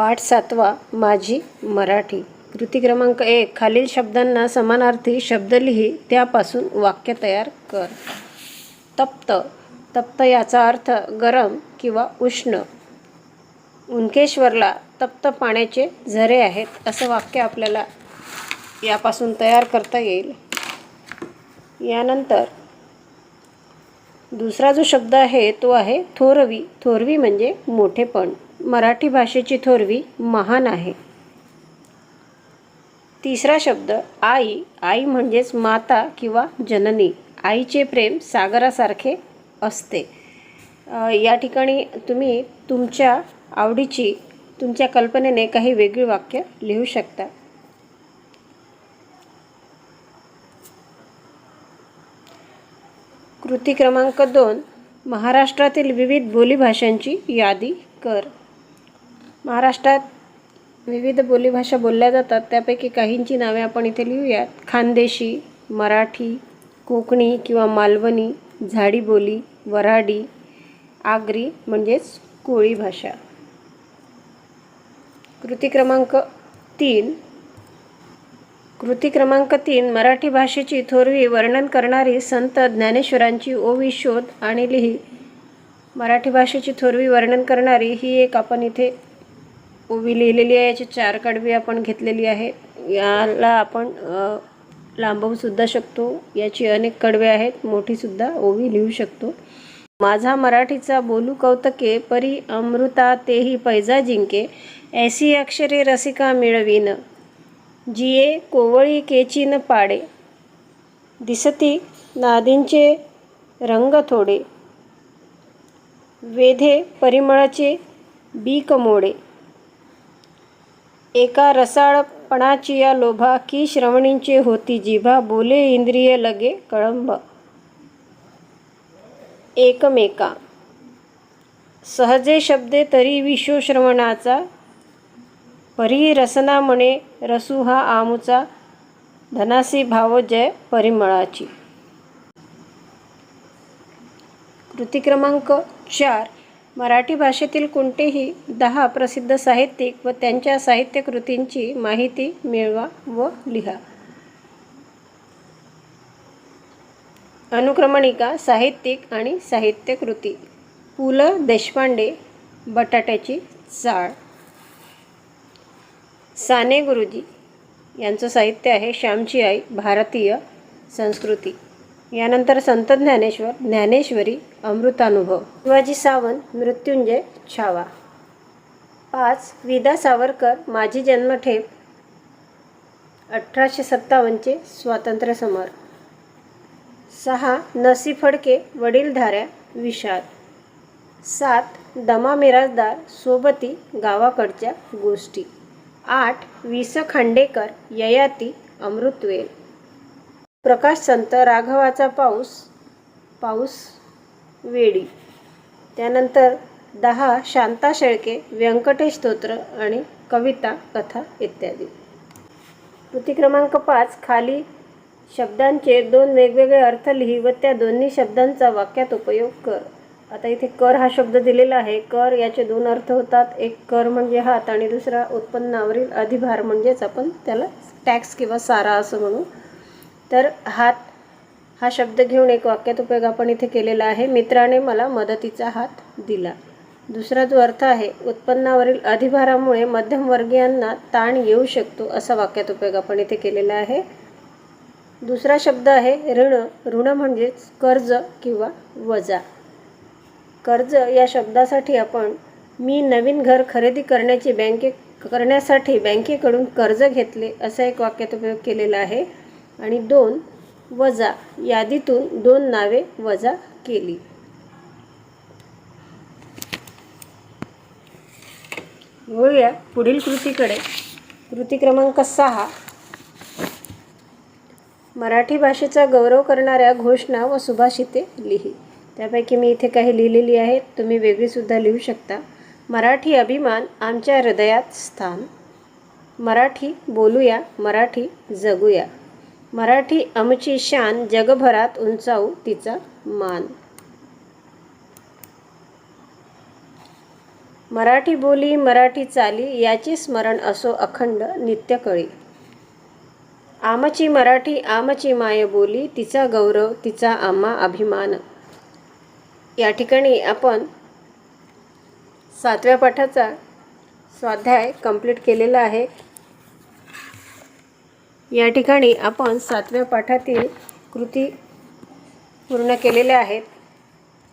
पाठ सातवा माझी मराठी. कृती क्रमांक एक खालील शब्दांना समानार्थी शब्द लिही त्यापासून वाक्य तयार कर. तप्त. तप्त याचा अर्थ गरम किंवा उष्ण. उनकेश्वरला तप्त पाण्याचे झरे आहेत असं वाक्य आपल्याला यापासून तयार करता येईल. यानंतर दुसरा जो शब्द आहे तो आहे थोरवी. थोरवी म्हणजे मोठेपण. मराठी भाषेची थोरवी महान आहे. तिसरा शब्द आई. आई म्हणजेच माता किंवा जननी. आईचे प्रेम सागरासारखे असते. या ठिकाणी तुम्ही तुमच्या आवडीची तुमच्या कल्पनेने काही वेगळी वाक्य लिहू शकता. कृती क्रमांक दोन. महाराष्ट्रातील विविध बोलीभाषांची यादी कर. महाराष्ट्रात विविध बोलीभाषा बोलल्या जातात. त्यापैकी काहींची नावे आपण इथे लिहूयात. खानदेशी मराठी कोकणी किंवा मालवणी झाडी बोली वऱ्हाडी आगरी म्हणजेच कोळी भाषा. कृती क्रमांक तीन. कृती क्रमांक तीन मराठी भाषेची थोरवी वर्णन करणारी संत ज्ञानेश्वरांची ओवी शोध आणि लिही. मराठी भाषेची थोरवी वर्णन करणारी ही एक आपण इथे ओवी लिहिलेली आहे याची चार कडवी आपण घेतलेली आहे. याला आपण लांबवूसुद्धा शकतो. याची अनेक कडवे आहेत मोठीसुद्धा ओवी लिहू शकतो. माझा मराठीचा बोलू कौतके परी अमृता तेही पैजा जिंके ऐसी अक्षरे रसिका मिळवीन. जिये कोवळी केची न पाडे दिसती नादींचे रंग थोडे वेधे परिमळाचे बीक मोडे एका रसाळपणाची या लोभा की श्रवणींचे होती जिभा बोले इंद्रिय लगे कळंब. एकमेका. सहजे शब्दे तरी विश्वश्रवणाचा परी रसना म्हणे रसू हा आमुचा धनासी भाव जय परिमळाची. कृती क्रमांक चार. मराठी भाषेतील कोणतेही दहा प्रसिद्ध साहित्यिक व त्यांच्या साहित्यकृतींची माहिती मिळवा व लिहा. अनुक्रमणिका साहित्यिक आणि साहित्यकृती. पु ल देशपांडे बटाट्याची चाळ. साने गुरुजी. यांचं साहित्य आहे श्यामची आई भारतीय संस्कृती. यानंतर संत ज्ञानेश्वर ज्ञानेश्वरी अमृतानुभव. शिवाजी सावंत मृत्युंजय छावा. पाच विदा सावरकर माझी जन्मठेप अठराशे सत्तावन्नचे स्वातंत्र्य समर. सहा नसी फडके वडीलधाऱ्या विषाद सात दमा मिराजदार सोबती गावाकडच्या गोष्टी. आठ वि स खांडेकर ययाती अमृतवेल. प्रकाश संत राघवाचा पाऊस पाऊस वेडी. त्यानंतर दहा शांता शेळके व्यंकटेश स्तोत्र आणि कविता कथा इत्यादी. कृती क्रमांक पाच खाली शब्दांचे दोन वेगवेगळे अर्थ लिही व त्या दोन्ही शब्दांचा वाक्यात उपयोग कर. आता इथे कर हा शब्द दिलेला आहे. कर याचे दोन अर्थ होतात. एक कर म्हणजे हात आणि दुसरा उत्पन्नावरील अधिभार म्हणजेच आपण त्याला टॅक्स किंवा सारा असं म्हणू. तर हात हा शब्द घेऊन एक वाक्यात उपयोग आपण इथे केलेला आहे. मित्राने मला मदतीचा हात दिला. दुसरा जो अर्थ आहे उत्पन्नावरील अधिभारामुळे मध्यमवर्गीयांना ताण येऊ शकतो असा वाक्यात उपयोग आपण इथे केलेला आहे. दुसरा शब्द आहे ऋण. ऋण म्हणजेच कर्ज किंवा वजा. कर्ज या शब्दासाठी आपण मी नवीन घर खरेदी करण्याची बँके करण्यासाठी बँकेकडून कर्ज घेतले असा एक वाक्यात उपयोग केलेला आहे. आणि दोन वजा यादीतून दोन नावे वजा केली. वळूया पुढील कृतीकडे. कृती क्रमांक सहा. मराठी भाषेचा गौरव करणाऱ्या घोषणा व सुभाषिते लिही. त्यापैकी मी इथे काही लिहिलेली आहेत. तुम्ही वेगळीसुद्धा लिहू शकता. मराठी अभिमान आमच्या हृदयात स्थान. मराठी बोलूया मराठी जगूया. मराठी आमची शान जगभरात उंचावू तिचा मान. मराठी बोली मराठी चाली याचे स्मरण असो अखंड नित्यकळी. आमची मराठी आमची माय बोली तिचा गौरव तिचा आम्हा अभिमान. या ठिकाणी आपण सातव्या पाठाचा स्वाध्याय कंप्लीट केलेला आहे. या ठिकाणी आपण सातव्या पाठातील कृती पूर्ण केलेल्या आहेत.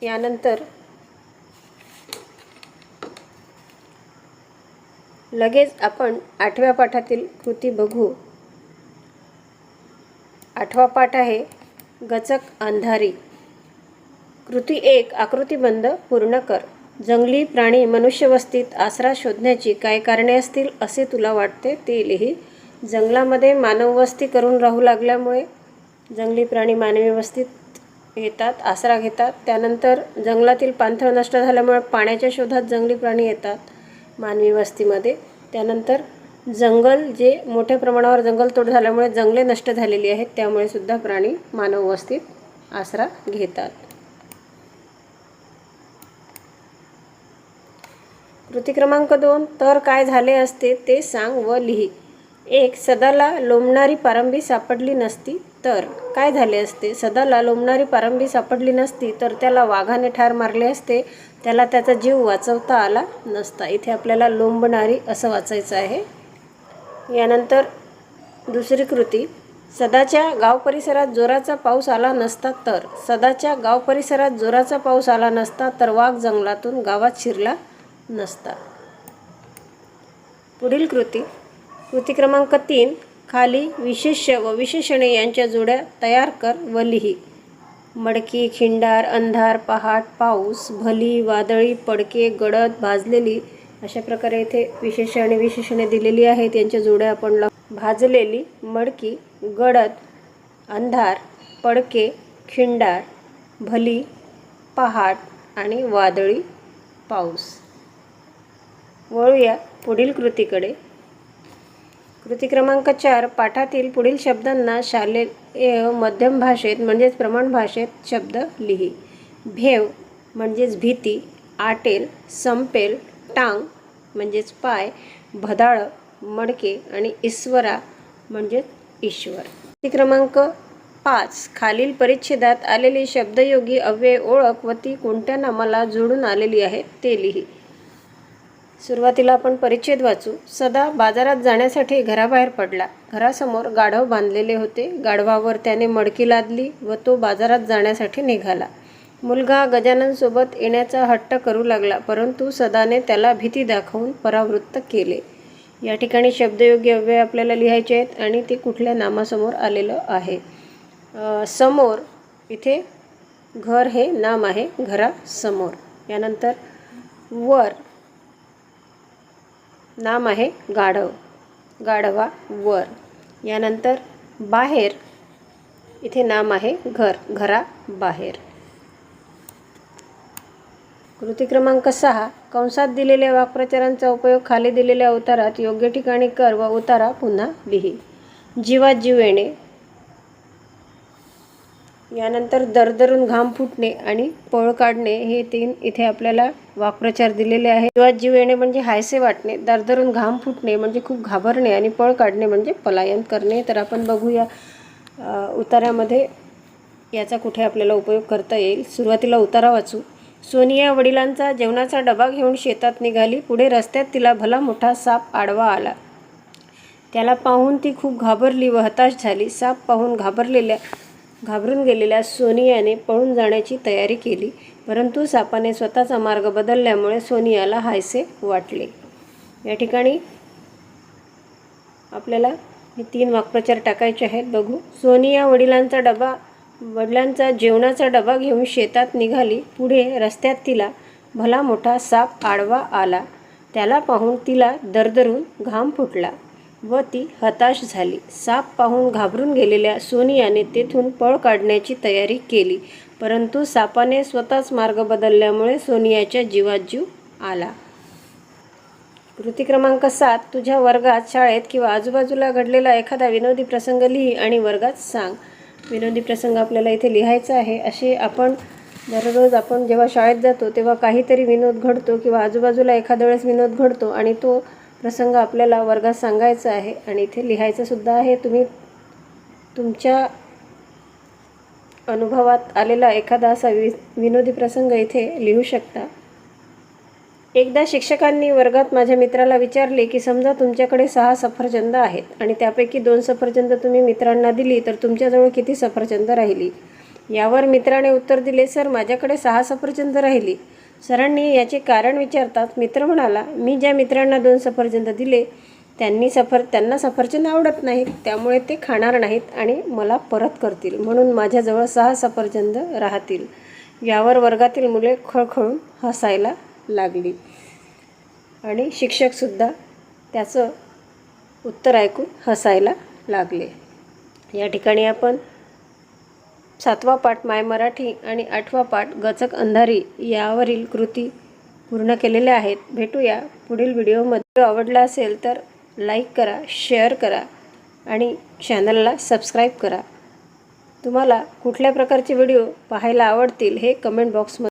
यानंतर लगेच आपण आठव्या पाठातील कृती बघू. आठवा पाठ आहे गचक अंधारी. कृती एक आकृतीबंध पूर्ण कर. जंगली प्राणी मनुष्यवस्तीत आसरा शोधण्याची काय कारणे असतील असे तुला वाटते ते लिही. जंगलामध्ये मानववस्ती करून राहू लागल्यामुळे जंगली प्राणी मानवी वस्तीत येतात आसरा घेतात. त्यानंतर जंगलातील पाणथळ नष्ट झाल्यामुळे पाण्याच्या शोधात जंगली प्राणी येतात मानवी वस्तीमध्ये. त्यानंतर जंगल जे मोठ्या प्रमाणावर जंगलतोड झाल्यामुळे जंगले नष्ट झालेली आहेत त्यामुळे सुद्धा प्राणी मानव वस्तीत आसरा घेतात. कृती क्रमांक दोन तर काय झाले असते ते सांग व लिही. एक सदाला लोंबणारी पारंबी सापडली नसती तर काय झाले असते? सदाला लोंबणारी पारंबी सापडली नसती तर त्याला वाघाने ठार मारले असते. त्याला त्याचा जीव वाचवता आला नसता. इथे आपल्याला लोंबणारी असं वाचायचं आहे. यानंतर दुसरी कृती. सदाच्या गाव परिसरात जोराचा पाऊस आला नसता तर सदाच्या गाव परिसरात जोराचा पाऊस आला नसता तर वाघ जंगलातून गावात शिरला नसता. पुढील कृती. कृती क्रमांक तीन खाली विशेष्य व विशेषणे यांच्या जोड्या तयार कर व लिही. मडकी खिंडार अंधार पहाट पाऊस भली वादळी पडके गडद भाजलेली अशा प्रकारे इथे विशेष आणि विशेषणे दिलेली आहेत. यांच्या जोड्या आपण ला भाजलेली मडकी गडद अंधार पडके खिंडार भली पहाट आणि वादळी पाऊस. वळूया पुढील कृतीकडे. कृती क्रमांक चार पाठातील पुढील शब्दांना शालेय मध्यम भाषेत म्हणजेच प्रमाण भाषेत शब्द लिही. भेव म्हणजेच भीती. आटेल संपेल. टांग म्हणजेच पाय. भदाळ मडके. आणि ईश्वरा म्हणजेच ईश्वर. कृती क्रमांक पाच खालील परिच्छेदात आलेली शब्दयोगी अव्यय ओळख व ती कोणत्या नामाला जोडून आलेली आहे ते लिही. सुरुवातीला आपण परिच्छेद वाचू. सदा बाजारात जाण्यासाठी घराबाहेर पडला. घरासमोर गाढव बांधलेले होते. गाढवावर त्याने मडकी लादली व तो बाजारात जाण्यासाठी निघाला. मुलगा गजाननसोबत येण्याचा हट्ट करू लागला परंतु सदाने त्याला भीती दाखवून परावृत्त केले. या ठिकाणी शब्दयोग्य अव्यय आपल्याला लिहायचे आहेत आणि ते कुठल्या नामासमोर आलेलं आहे. समोर इथे घर हे नाम आहे घरासमोर. यानंतर वर नाम आहे गाढव. गाढवा वर. यानंतर बाहेर. इथे नाम आहे घर. घरा बाहेर. कृती क्रमांक सहा. कंसात दिलेल्या वाक्प्रचारांचा उपयोग खाली दिलेल्या उतारात योग्य ठिकाणी कर व उतारा पुन्हा लिही जीवा जीव येणे. यानंतर दरदरून घाम फुटणे आणि पळ काढणे हे तीन इथे आपल्याला वाक्प्रचार दिलेले आहे जीवात जीव येणे म्हणजे हायसे वाटणे दरदरून घाम फुटणे म्हणजे खूप घाबरणे आणि पळ काढणे म्हणजे पलायन करणे. तर आपण बघूया उतारामध्ये याचा कुठे आपल्याला उपयोग करता येईल. सुरुवातीला उतारा वाचू. सोनिया वडिलांचा जेवणाचा डबा घेऊन शेतात निघाली. पुढे रस्त्यात तिला भला मोठा साप आडवा आला. त्याला पाहून ती खूप घाबरली व हताश झाली. साप पाहून घाबरलेल्या घाबरून गेलेल्या सोनियाने पळून जाण्याची तयारी केली परंतु सापाने स्वतःचा मार्ग बदलल्यामुळे सोनियाला हायसे वाटले. या ठिकाणी आपल्याला हे तीन वाक्प्रचार टाकायचे आहेत. बघू. सोनिया वडिलांचा डबा वडिलांचा जेवणाचा डबा घेऊन शेतात निघाली. पुढे रस्त्यात तिला भला मोठा साप आडवा आला. त्याला पाहून तिला दरदरून घाम फुटला. व ती हताश झाली. साप पाहून घाबरून गेलेल्या सोनियाने तेथून पळ काढण्याची तयारी केली. परंतु सापाने स्वतःच मार्ग बदलल्यामुळे सोनियाच्या जीवात जीव आला. कृती क्रमांक सात तुझ्या वर्गात शाळेत किंवा आजूबाजूला घडलेला एखादा विनोदी प्रसंग लिही आणि वर्गात सांग. विनोदी प्रसंग आपल्याला इथे लिहायचा आहे. असे आपण दररोज आपण जेव्हा शाळेत जातो तेव्हा काहीतरी विनोद घडतो किंवा आजूबाजूला एखाद्या वेळेस विनोद घडतो आणि तो प्रसंग आपल्याला वर्गात सांगायचा आहे आणि इथे लिहायचंसुद्धा आहे. तुम्ही तुमच्या अनुभवात आलेला एखादा असा वि विनोदी प्रसंग इथे लिहू शकता. एकदा शिक्षकांनी वर्गात माझ्या मित्राला विचारले की समजा तुमच्याकडे सहा सफरचंद आहेत आणि त्यापैकी दोन सफरचंद तुम्ही मित्रांना दिली तर तुमच्याजवळ किती सफरचंद राहिली? यावर मित्राने उत्तर दिले सर माझ्याकडे सहा सफरचंद राहिली. सरांनी याचे कारण विचारतात मित्र म्हणाला मी ज्या मित्रांना दोन सफरचंद दिले त्यांनी सफर त्यांना सफरचंद आवडत नाहीत त्यामुळे ते खाणार नाहीत आणि मला परत करतील. म्हणून माझ्याजवळ सहा सफरचंद राहतील. यावर वर्गातील मुले खळखळून हसायला लागली. आणि शिक्षकसुद्धा त्याचं उत्तर ऐकून हसायला लागले. या ठिकाणी आपण सातवा पाठ माय मराठी आणि आठवा पाठ गचक अंधारी यावरील कृती पूर्ण केलेल्या आहेत. भेटूया पुढील व्हिडिओमध्ये. आवडला असेल तर लाईक करा शेअर करा आणि चॅनलला सबस्क्राईब करा. तुम्हाला कुठल्या प्रकारचे व्हिडिओ पाहायला आवडतील हे कमेंट बॉक्समध्ये